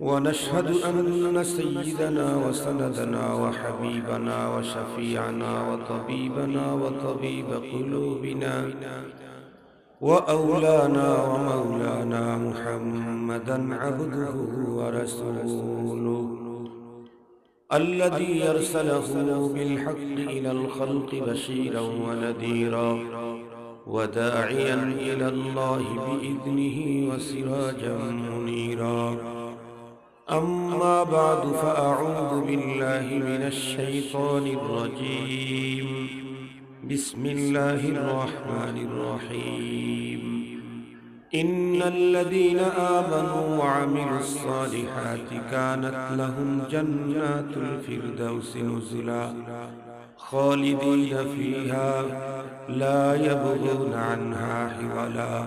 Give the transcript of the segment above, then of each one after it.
ونشهد أن سيدنا وسندنا وحبيبنا وشفيعنا وطبيبنا وطبيب قلوبنا وأولانا ومولانا محمدا عبده ورسوله الذي يرسله بالحق إلى الخلق بشيرا ونذيرا وداعيا إلى الله بإذنه وسراجا منيرا أما بعد فأعوذ بالله من الشيطان الرجيم. بسم الله الرحمن الرحيم. إن الذين آمنوا وعملوا الصالحات كانت لهم جنات الفردوس نزلا خالدين فيها لا يبغون عنها حولا.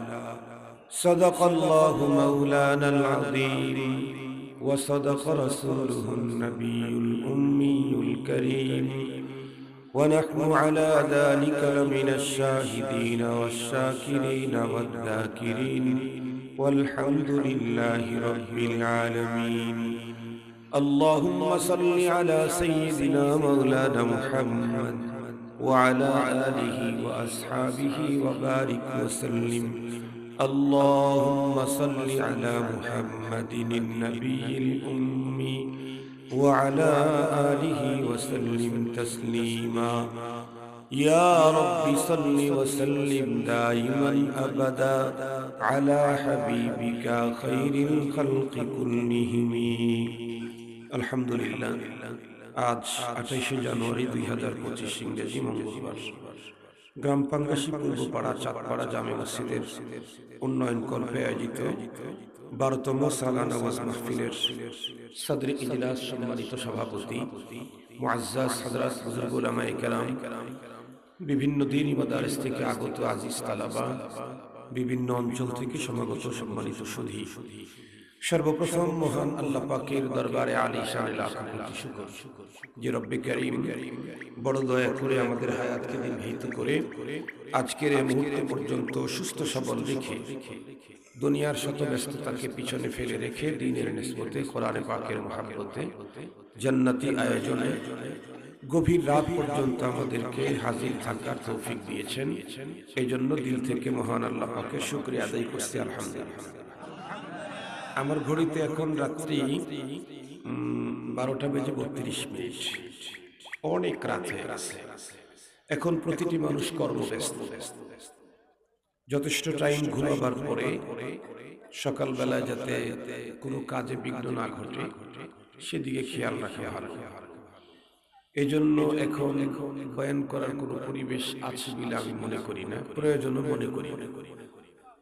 صدق الله مولانا العظيم. وصدق رسوله النبي الأمي الكريم. ونحن على ذلك لمن الشاهدين والشاكرين والذاكرين. والحمد لله رب العالمين. اللهم صل على سيدنا مولانا محمد وعلى آله وأصحابه وبارك وسلم. اللهم صل على محمد النبي الأمي وعلى آله وسلم تسليما يا رب صل وسلم دائما أبدا على حبيبك خير الخلق كلهم الحمد لله আজ আঠাইশে জানুয়ারি দুই হাজার পঁচিশ ইংরেজি মঙ্গলবার গ্রাম পাঙ্গাসী পূর্বপাড়া চাঁদপাড়া জামে মসজিদের উন্নয়ন কল্পে আয়োজিত বারোতম সালানা ওয়াজ মাহফিলের সদর ইজলাস সম্মানিত সভাপতি মুআজ্জাজ হযরত হুজুর কেরাম বিভিন্ন দিন মাদারিস থেকে আগত আজিজ তালাবা বিভিন্ন অঞ্চল থেকে সমাগত সম্মানিত সুধী। সুধী। সর্বপ্রথম মহান আল্লাহ পাকের দরবারে আলী শাহ শুকর। যে রব্বে করিম, বড় দয়া করে আমাদের হায়াতকে দীর্ঘিত করে আজকের এই মুহূর্ত পর্যন্ত সুস্থ সবল রেখে, দুনিয়ার শত ব্যস্ততাকে পিছনে ফেলে রেখে দিনের নিসবতে কোরআনে পাকের মহাব্বতে জান্নাতি আয়োজনে গভীর রাত পর্যন্ত আমাদেরকে হাজির থাকার তৌফিক দিয়েছেন। এই জন্য দিল থেকে মহান আল্লাহ পাকে শুক্রিয়া আদায় করছি, আলহামদুলিল্লাহ। আমার ঘড়িতে এখন রাত্রি বারোটা বেজে বত্রিশ মিনিট। অনেক রাত। হয়ে এখন প্রতিটি মানুষ কর্মব্যস্ত। যথেষ্ট টাইম ঘুমাবার পরে সকালবেলায় যাতে কোনো কাজে বিঘ্ন না ঘটে, সেদিকে খেয়াল রাখা ভালো। এই জন্য এখন বয়ান করার কোনো পরিবেশ আছে বলে আমি মনে করি না। প্রয়োজনও মনে করি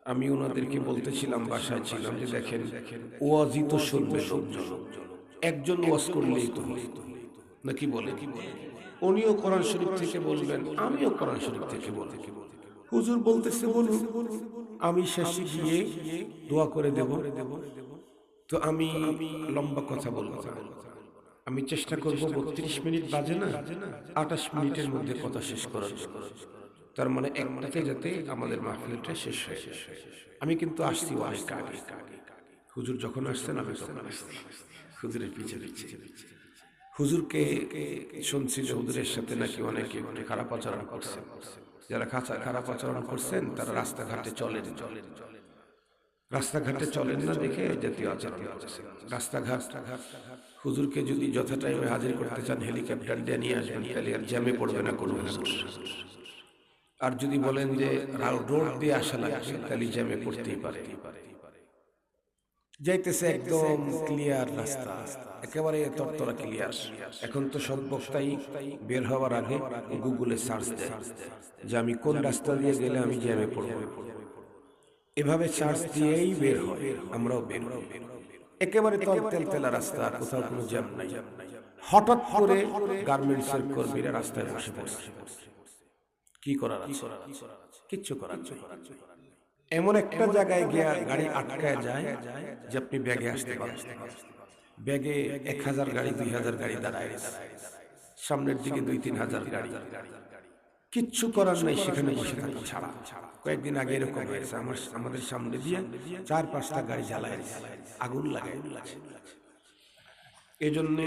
আমি ওনাদেরকে বলতেছিলাম বাসায় ছিলাম যে দেখেন ওয়াজি তো শুনবে একজন ওয়াজ করলেই তো নাকি বলে? উনিও কোরআন শরীফ থেকে বলবেন আমিও কোরআন শরীফ থেকে বলে। হুজুর বলতেছে, বলুন, আমি শেষে গিয়ে দোয়া করে দেব। তো আমি লম্বা কথা বলব আমি চেষ্টা করব বত্রিশ মিনিট বাজে না, আঠাশ মিনিটের মধ্যে কথা শেষ করার তার মানে একটাতে যাতে আমাদের মাহফিলটা শেষ হয়ে আমি কিন্তু আসছি অনেক আগে হুজুর যখন আসছেন, আমি তখন আসছি। হুজুরের পিছিয়ে পিছিয়ে হুজুরকে শুনছি যে হুজুরের সাথে নাকি অনেকে মানে খারাপ আচরণ করছেন। যারা খাঁচা খারাপ আচরণ করছেন, তারা রাস্তাঘাটে চলেন। চলেন রাস্তাঘাটে চলেন না দেখে জাতীয় আচরণ করছেন। রাস্তাঘাট হুজুরকে যদি যথা টাইমে হাজির করতে চান, হেলিকপ্টার দিয়ে নিয়ে আসবেন, তাহলে আর জ্যামে পড়বে না কোনো হুজুর। আর যদি বলেন যে রোড দিয়ে আসা লাগবে তাহলে জ্যামে পড়তেই পারে। যাইতেছে একদম ক্লিয়ার রাস্তা। একেবারে তরতরা ক্লিয়ার এখন তো সব বক্তাই বের হওয়ার আগে গুগলে সার্চ দেয় যে আমি কোন রাস্তা দিয়ে গেলে আমি জ্যামে পড়ব। এভাবে সার্চ দিয়েই বের হয়। আমরাও বের একেবারে তল তেল তেলা রাস্তা কোথাও কোনো জ্যাম নাই। হঠাৎ করে গার্মেন্টসের কর্মীরা রাস্তায় বসে পড়ছে। কি করার কিচ্ছু করার। এমন একটা জায়গায় গিয়া গাড়ি আটকায় যায় যে আপনি ব্যাগে আসতে পারেন ব্যাগে এক হাজার গাড়ি দুই হাজার গাড়ি দাঁড়ায়। সামনের দিকে দুই তিন হাজার গাড়ি। কিচ্ছু করার নাই সেখানে বসে থাকা ছাড়া। কয়েকদিন আগে এরকম হয়েছে আমার আমাদের সামনে দিয়ে চার পাঁচটা গাড়ি জ্বালায়। আগুন লাগায় এই জন্য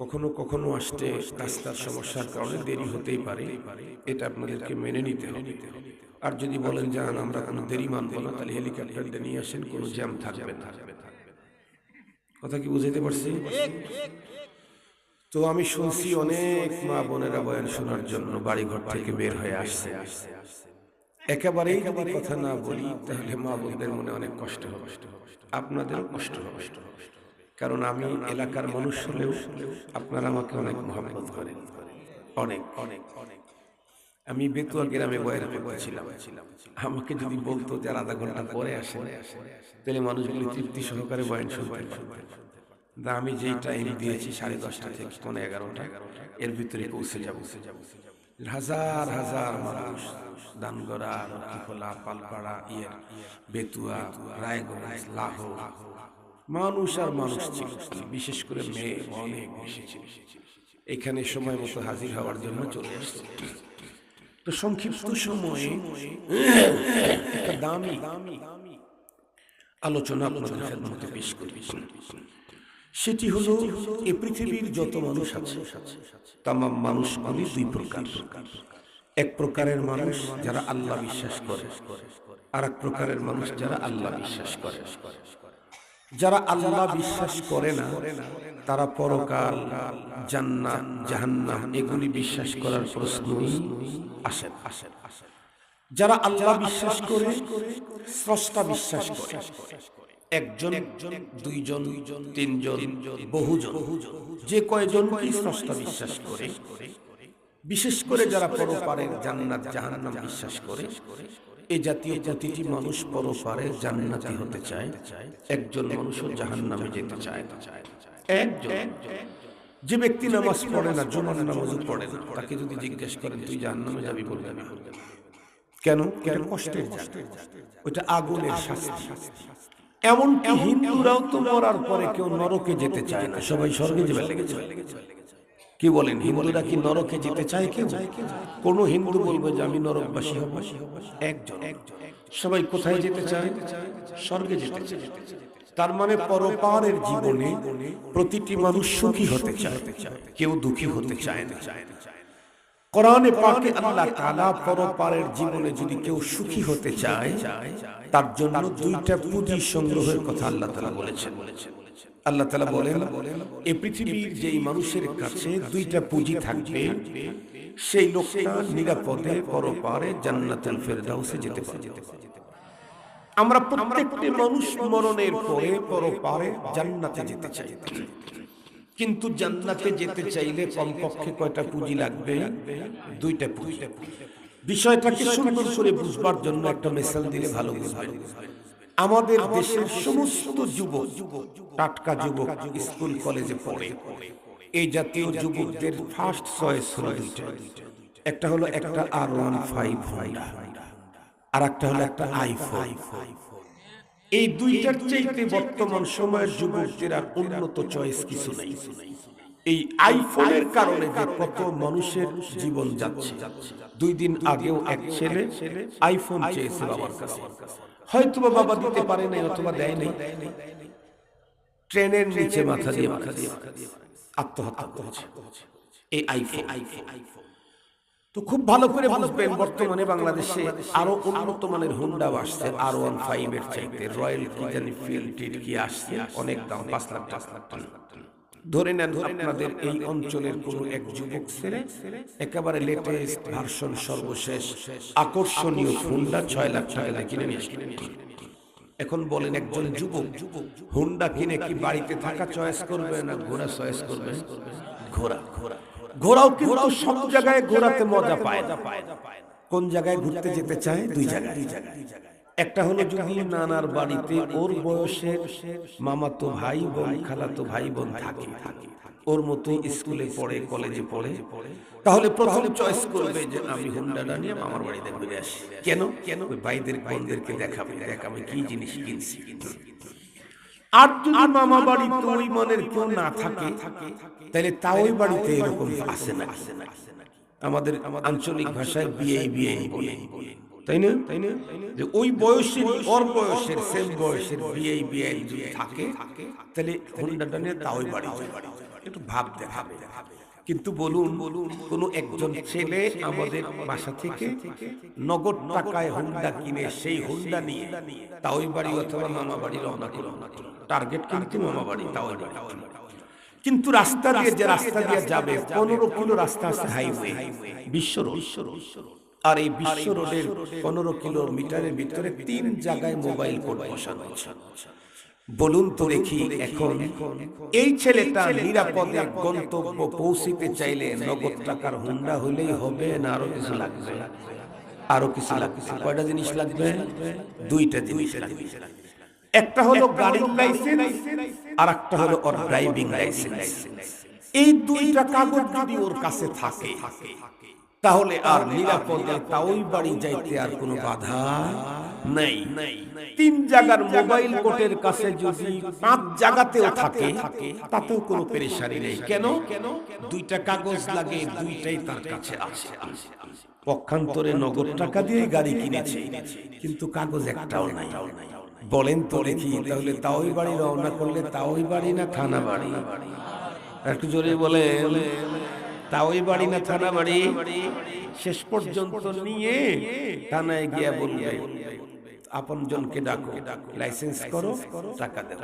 কখনো কখনো আসতে রাস্তার সমস্যার কারণে দেরি হতেই পারে। এটা আপনাদেরকে মেনে নিতে হবে। আর যদি বলেন যে আমরা কোনো দেরি মানবো না, তাহলে হেলিকপ্টারটা নিয়ে আসেন, কোনো জ্যাম থাকবে না। কথা কি বুঝাইতে পারছি? তো আমি শুনছি অনেক মা বোনেরা বয়ান শোনার জন্য বাড়িঘর থেকে বের হয়ে আসছে। একেবারেই যদি কথা না বলি, তাহলে মা বোনদের মনে অনেক কষ্ট হবে। আপনাদেরও কষ্ট হবে। কারণ আমি এলাকার মানুষ হলেও আপনারা আমাকে অনেক মহাব্বত করেন। অনেক অনেক অনেক। আমি বেতুয়া গ্রামে বয়ান করতেছিলাম আমাকে যদি বলতো যে আধা ঘণ্টা পরে আসে তাহলে মানুষগুলি তৃপ্তি সহকারে বয়ান শুনতে পারতেন না আমি যেই টাইম দিয়েছি সাড়ে দশটা থেকে পৌনে এগারোটা এর ভিতরে পৌঁছে যাব। হাজার হাজার মানুষ দানগড়া রকিখোলা পালপাড়া ইয়ে বেতুয়া রায়গঞ্জ লাহোর মানুষ আর মানুষ ছিল। বিশেষ করে মেয়ে, অনেক বেশি ছিল। এখানে সময় মতো হাজির হওয়ার জন্য চলে আসছে। তো সংক্ষিপ্ত সময়ে দামি আলোচনা আপনাদের খেদমতে পেশ করি। সেটি হলো, এ পৃথিবীর যত মানুষ আছে তাম মানুষগুলি দুই প্রকার। এক প্রকারের মানুষ যারা আল্লাহ বিশ্বাস করে আর এক প্রকারের মানুষ যারা আল্লাহ বিশ্বাস করে। যারা আল্লাহ বিশ্বাস করে না, তারা পরকাল, জান্নাত, জাহান্নাম, এগুলি বিশ্বাস করার প্রশ্নই আসে আসে। যারা আল্লাহ বিশ্বাস করে, স্রষ্টা বিশ্বাস করে একজন, দুইজন, তিনজন, বহুজন, যে কয়জন স্রষ্টা বিশ্বাস করে বিশেষ করে যারা পরপারের জান্নাত, জাহান্নাম বিশ্বাস করে এই জাতীয় প্রতিটি মানুষ পরপারে জান্নাতি হতে চায়। একজন যেতে চায়। একজন। যে ব্যক্তি নামাজ পড়ে না নামাজও পড়ে না, তাকে যদি জিজ্ঞেস করেন, তুই জাহান্নামে যাবি বলবে কেন? কেন কষ্টের ওইটা আগুনের শাস্তি। এমনকি হিন্দুরাও তো মরার পরে কেউ নরকে যেতে চায় না। সবাই স্বর্গে যাবে। লেগেছে কি বলেন? হিন্দুরা কি নরকে যেতে চায় কেউ? কোন হিন্দু বলবে যে আমি নরকবাসী হব। একজন। সবাই কোথায় যেতে চায়? স্বর্গে যেতে চায়। তার মানে পরপারের জীবনে প্রতিটি মানুষ সুখী হতে চায়। কেউ দুঃখী হতে চায় না। কোরআনে পাকে আল্লাহ তাআলা পরপারের জীবনে যদি কেউ সুখী হতে চায়, তার জন্য দুইটা পুঁজি সংগ্রহের কথা আল্লাহ তাআলা বলেছেন। আল্লাহ তাআলা বলেন এই পৃথিবীর যেই মানুষের কাছে দুইটা পুঁজি থাকবে সেই লোকটা নিরাপদে পরপারে জান্নাতুল ফেরদাউসে যেতে পারবে। আমরা প্রত্যেকটি মানুষ মরণের পরে পরপারে জান্নাতে যেতে চাই। কিন্তু জান্নাতে যেতে চাইলে কমপক্ষে কয়টা পুঁজি লাগবে? দুইটা পুঁজি। বিষয়টাকে সুন্দর করে বুঝবার জন্য একটা মেসাল দিলে ভালো বুঝবেন। আমাদের দেশের সমস্ত যুবক টাটকা যুবক স্কুল কলেজে পড়ে। এই জাতীয় যুবকদের ফার্স্ট চয়েস হলো দুইটা। একটা হলো একটা আর ওয়ান ফাইভ আর একটা হলো একটা আইফোন এই দুইটার চাইতে বর্তমান সময়ের যুবকদের আর উন্নত চয়েস কিছু নেই। এই আইফোনের কারণে যে কত মানুষের জীবন যাচ্ছে। দুই দিন আগেও এক ছেলে আইফোন চেয়েছে বাবার কাছে। হয়তো বাবা দিতে পারে নাই অথবা দেয় নাই। ট্রেনের নিচে মাথা দিয়ে মাথা দিয়ে আত্মহত্যা করেছে। এই আইফোন আইফোন তো খুব ভালো করে বুঝবেন বর্তমানে বাংলাদেশে আরও উন্নত মানের হুন্ডা আসছে আর ওয়ান ফাইভ এর চাইতে রয়্যাল কি জানি ফিল্ড কি আসছে অনেক দাম পাঁচ লাখ পাঁচ লাখ টাকা। ধরে নেন আপনাদের এই অঞ্চলের কোন এক যুবক ছেলে একেবারে লেটেস্ট ভার্সন সর্বশেষ আকর্ষণীয় হুন্ডা ছয় লাখ টাকা কিনে নিয়ে এখন বলেন একজন যুবক হুন্ডা কিনে কি বাড়িতে থাকা চয়েস করবে না ঘোড়া চয়েস করবে? ঘোড়া ঘোড়া ঘোড়াও কিন্তু সব জায়গায় ঘোরাতে মজা পায় কোন জায়গায় ঘুরতে যেতে চায়? দুই জায়গায়। একটা হলো যদি নানার বাড়িতে ওর বয়সের মামাতো ভাই বোন খালাতো ভাই বোন থাকে। ওর মতো স্কুলে পড়ে কলেজে পড়ে। তাহলে প্রথম চয়েস করবে যে আমি হুন্ডাটা নিয়ে মামার বাড়িতে ঘুরে আসি। কেন? কেন? ওই ভাইদের বোনদেরকে দেখাবে দেখাবে কি জিনিস কিনছি? আর যদি মামা বাড়িতে ওই মনের কেউ না থাকে তাহলে তা ওই বাড়িতে এরকম আসে না আমাদের আঞ্চলিক ভাষায় বিয়ে বিয়ে। বলে। তাই না? তাই না? যে ওই বয়সের ওর বয়সের সেম বয়সের বিয়ে বিয়ে যদি থাকে তাহলে হুন্ডাটা নিয়ে তা ওই বাড়ি একটু ভাব দেখাবে। কিন্তু বলুন বলুন কোন একজন ছেলে আমাদের বাসা থেকে নগদ টাকায় হুন্ডা কিনে সেই হুন্ডা নিয়ে তা ওই বাড়ি অথবা মামা বাড়ি রওনা করো টার্গেট কিন্তু মামা বাড়ি তা ওই বাড়ি। কিন্তু রাস্তা দিয়ে যে রাস্তা দিয়ে যাবে পনেরো কিলো রাস্তা আছে হাইওয়ে বিশ্ব রোড আর এই বিশ্ব রোডের পনেরো কিলোমিটারের ভিতরে তিন জায়গায় মোবাইল কোড বসানো বলুন তো দেখি এখন এই ছেলেটা নিরাপদে গন্তব্য পৌঁছিতে চাইলে নগদ টাকার হুন্ডা হলেই হবে না আরও কিছু লাগবে? আরও কিছু লাগবে? কয়টা জিনিস লাগবে? দুইটা জিনিস লাগবে। একটা হলো গাড়ির লাইসেন্স আর একটা হলো ওর ড্রাইভিং লাইসেন্স এই দুইটা কাগজ যদি ওর কাছে থাকে তাহলে আর নিরাপদে তাওই বাড়ি যাইতে আর কোনো বাধা নাই। তিন জায়গার মোবাইল কোর্টের কাছে যদি পাঁচ জায়গাতেও থাকে তাতেও কোনো পেরেশানি নেই। কেন? দুইটা কাগজ লাগে দুইটাই তার কাছে আছে। পক্ষান্তরে নগদ টাকা দিয়ে গাড়ি কিনেছে। কিন্তু কাগজ একটাও নাই। বলেন তো দেখি তাহলে তাওই বাড়ি রওনা করলে তাওই বাড়ি না থানা বাড়ি? একটু জোরে বলেন তাওই বাড়ি না থানা বাড়ি? শেষ পর্যন্ত নিয়ে থানায় গিয়া বলবে আপন জনকে ডাকো লাইসেন্স করো টাকা দে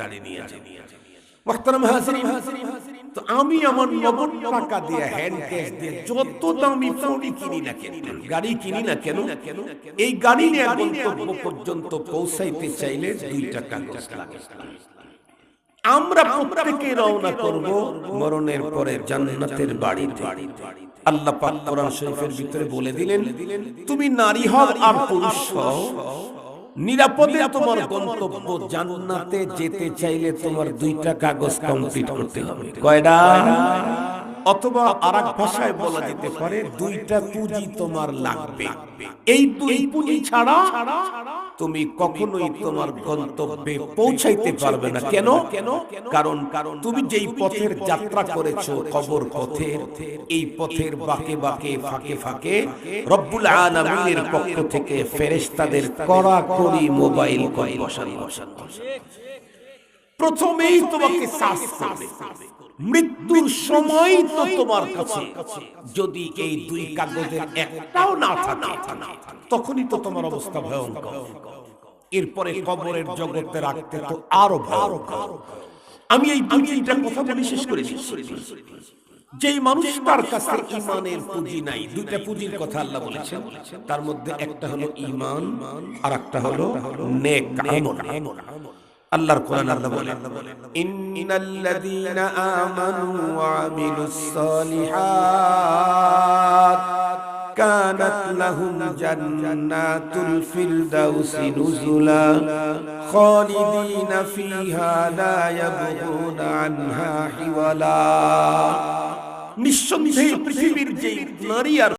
গাড়ি নিয়ে আসে তো আমি আমার নগদ টাকা দিয়ে হ্যান্ড ক্যাশ দিয়ে যত দামি ফোনই কিনি না কেন গাড়ি কিনি না কেন এই গাড়ি নিয়ে গন্তব্য পর্যন্ত পৌঁছাইতে চাইলে দুইটা কাগজ লাগে। আমরা প্রত্যেকে রওনা করব মরণের পরে জান্নাতের বাড়িতে। আল্লাহ পাক কোরআন শরীফের ভিতরে বলে দিলেন তুমি নারী হও আর পুরুষ হও। নিরাপদে তোমার গন্তব্য জান্নাতে যেতে চাইলে তোমার দুইটা কাগজ কমপ্লিট করতে হবে। কয়টা? অথবা আর এক ভাষায় বলা যেতে পারে, দুইটা পুঁজি তোমার লাগবে। এই দুই পুঁজি ছাড়া তুমি কখনোই তোমার গন্তব্যে পৌঁছাইতে পারবে না। কেন? কারণ কারণ তুমি যেই পথের যাত্রা করেছ কবর পথের, এই পথের বাকে বাকে, ফাঁকে ফাঁকে রব্বুল আলামিনের পক্ষ থেকে ফেরেশতাদের কড়াকড়ি মোবাইল কয় বসানো। বসানো প্রথমেই তোমাকে শ্বাস করবে। মৃত্যুর সময় তো তোমার কাছে। যদি এই দুই কাগজের একটাও না থাকে তখনই তো তোমার অবস্থা ভয়ঙ্কর। এরপরে কবরের জগতে রাখতে তো আরও ভয়ঙ্কর। আমি এই দুইটা কথা বলি শেষ করে। যেই মানুষটার কাছে ইমানের পুঁজি নাই দুইটা পুঁজির কথা আল্লাহ বলেছেন। তার মধ্যে একটা হলো ইমান আর একটা হলো নেক আমল। আল্লাহর কোরআন আল্লাহ বলেন ইন্নাল্লাযীনা আমানু ওয়া আমিলুস সালিহাত কানাত লাহুম জান্নাতুল ফিরদাউস নুজুলা খালিদিনা ফিহা লা ইয়াবগুনা আনহা হিওয়ালা। নিঃসন্দেহে পৃথিবীর যে নারী আর